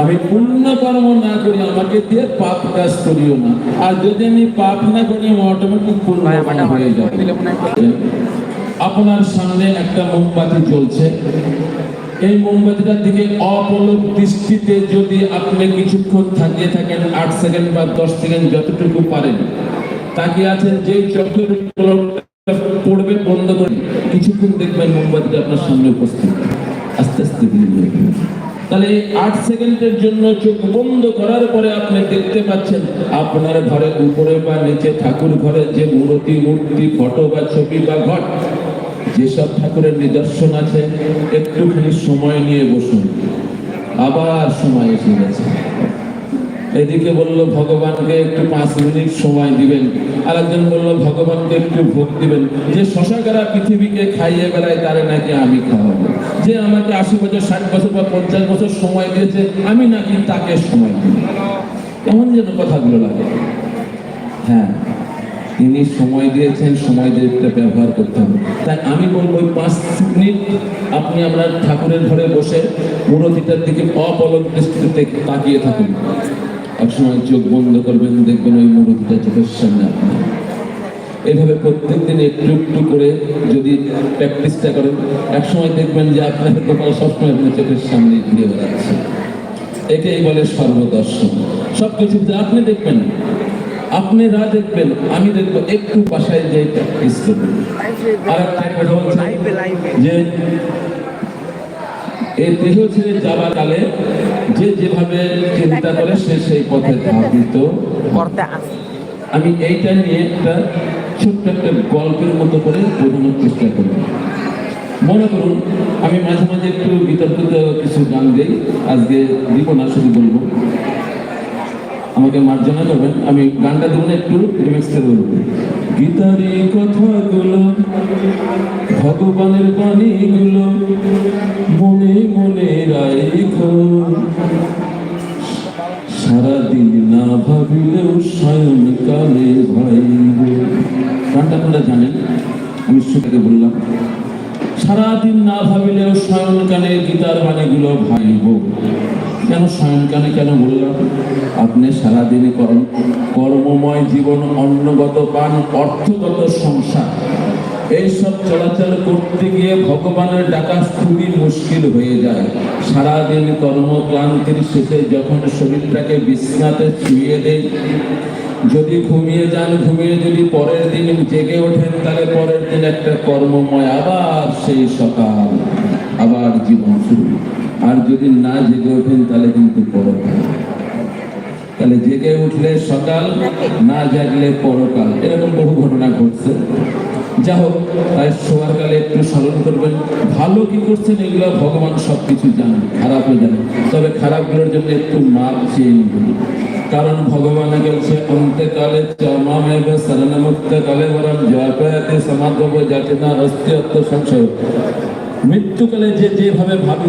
আমি পুণ্য কর্ম না করি আমাকে দিয়ে পাপ কাজ করিও না। আর যদি আমি পাপ না করি অটোমেটিক পুণ্য হয়ে যাবে। আপনার সামনে একটা মোমবাতি জ্বলছে। এই মোমবাতিটার দিকে অপলক দৃষ্টিতে যদি আপনি কিছুক্ষণ থাকিয়ে থাকেন আট সেকেন্ড বা দশ সেকেন্ড যতটুকু পারেন তাকিয়ে আছেন যে চোখের পড়বে বন্ধ করে কিছুক্ষণ দেখবেন মোমবাতিটা আপনার সামনে উপস্থিত। আস্তে আস্তে তাহলে আট সেকেন্ডের জন্য চোখ বন্ধ করার পরে আপনি দেখতে পাচ্ছেন, আপনার ঘরে উপরে বা নিচে ঠাকুর ঘরের যে মূর্তি মূর্তি, ফটো বা ছবি বা ঘট, যেসব ঠাকুরের নিদর্শন আছে, একটুখানি সময় নিয়ে বসুন। আবার সময় এসে গেছে। এদিকে বলল, ভগবানকে একটু পাঁচ মিনিট সময় দিবেন। আর একজন বলল, ভগবানকে একটু ভোগ দিবেন। যে শশাকারা পৃথিবীকে খাইয়ে বেড়ায়, তারে নাকি আমি খাওয়াবো। যে আমাকে আশি বছর, ষাট বছর বা পঞ্চাশ বছর সময় দিয়েছে, আমি নাকি তাকে সময় দিব। কেমন যেন কথাগুলো লাগে। হ্যাঁ তিনি সময় দিয়েছেন, সময় দিয়ে ব্যবহার করতে হবে। তাই আমি বলব, ওই পাঁচ মিনিট আপনি আপনার ঠাকুরের ঘরে বসে মূর্তিটার দিকে অপলক দৃষ্টিতে তাকিয়ে থাকুন। একসময় চোখ বন্ধ করবেন দেখবেন ওই মূর্তিটা চোখের সামনে আপনার। এইভাবে প্রত্যেকদিন একটু একটু করে যদি প্র্যাকটিসটা করেন একসময় দেখবেন যে আপনার কপাল সবসময় আপনার চোখের সামনে ঘুরে বেড়াচ্ছে। একেই বলে সর্বদর্শন। সব কিছু আপনি দেখবেন আপনারা দেখবেন আমি দেখব একটু বাসায় যে প্র্যাকটিস করবেন। আর একটা কথা বলছি যে এই দেহ ছেড়ে যাবার কালে যে যেভাবে চিন্তা করে সে সেই পথে ধাবিত আমি এইটা নিয়ে একটা ছোট্ট একটা গল্পের মতো করে বোঝানোর চেষ্টা করি। মনে করুন আমি মাঝে মাঝে একটু বিতর্কিত কিছু গান দিই। আজকে দিব না শুধু বলব। আমাকে মার্জনা করবেন। আমি গানটা দেবো না একটু রিমিক্স করে বলব গীতারি কথাগুলো, ভগবানের বাণীগুলো মনে মনে রাইখো। সারাদিন না ভাবিলেও সায়নকালে ভাইব গানটা আপনারা জানেন? আমি সুখে বললাম। সারাদিন না ভাবিলেও শয়নকালে গীতার বাণীগুলো ভাইব কেন শয়নকালে কেন বললাম? আপনি সারাদিনই কর্ম কর্মময় জীবন, অন্নগত পান অর্থগত সংসার। এইসব চলাচল করতে গিয়ে ভগবানের ডাকা খুবই মুশকিল হয়ে যায়। সারাদিন কর্মক্লান্তির শেষে যখন শরীরটাকে বিছনাতে ছুঁয়ে দেয় যদি ঘুমিয়ে যান, ঘুমিয়ে যদি পরের দিন জেগে ওঠেন, তাহলে পরের দিন একটা কর্মময় আবার সেই সকাল, আবার জীবন শুরু। আর যদি না জেগে ওঠেন, তাহলে কিন্তু পরকাল। তাহলে জেগে উঠলে সকাল না জাগলে পরকাল। এরকম বহু ঘটনা ঘটছে। যা হোক তাই শোয়ার কালে একটু স্মরণ করবেন। ভালো কি করছেন এগুলো ভগবান সব কিছু জানেন খারাপও জানেন। তবে খারাপগুলোর জন্য একটু মাপ চেয়ে নিবেন। কারণ ভগবান বলছে অন্ত্যকালে চমামেব শরণমুক্ত কালে বরং জয়পয়াতে সমাগম যাতে না অস্তি সংশয় মৃত্যুকালে যে যেভাবে ভাবি